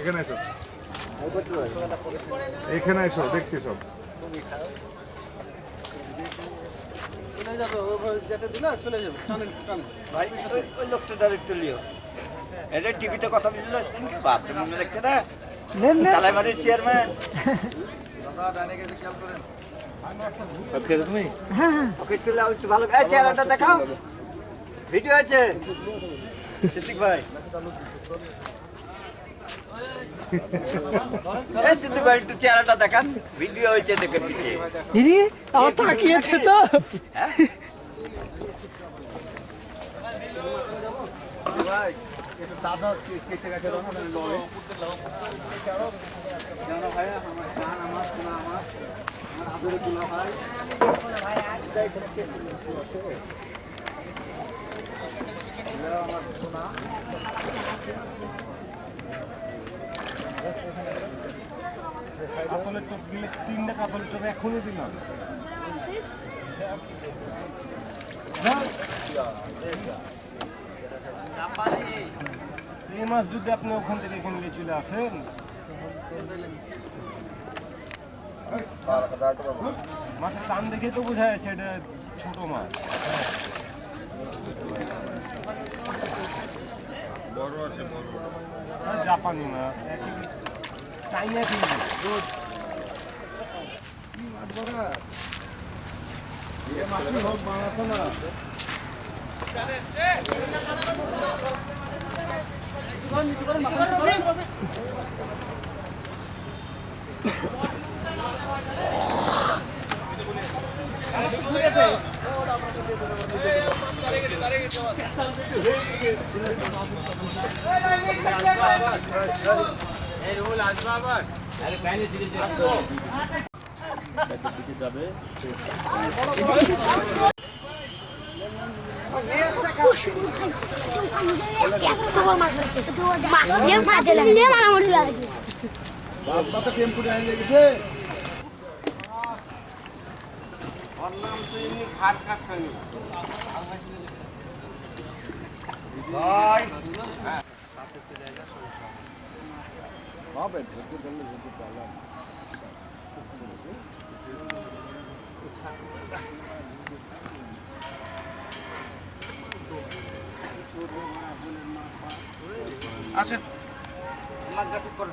এখানে এসো। এখানে এসো দেখছি সব। চলে যাবে ও যেতে দিলে চলে যাবে টানেন টানেন ভাই ওই- ওই ডাইরেক্ট লিও এটা টিভিতে কথা বুঝলো বাপরে মনে রাখছে না চেয়ারম্যান তুলে আমি একটু ভালো এই চেহারাটা দেখাও ভিডিও আছে সিদ্দিক ভাই এই সিদ্দিক ভাই একটু চেহারাটা দেখান ভিডিও হয়েছে দেখে পিছিয়ে আমার তাকিয়েছে তো দাদা কেটে গেছে লড়ে জানো ভাই আমার জান আমার সোনা আমার কাতলের টোপ গিলে তিনটা কাতলের টোপ এখনই দিলাম এই মাছ যদি আপনি ওখান থেকে নিয়ে চলে আসেন মাছের টান দেখে তো বোঝা যাচ্ছে এটা ছোট মাছ আর জাপানি মাছ চাইনা কিনবে মাছ ডাইন লেগেছে ওর নাম তো এমনি ঘাট কাজ খায়নি হবে ধরতে পারলে ধরতে আসেন। মাছটা ঠিক করো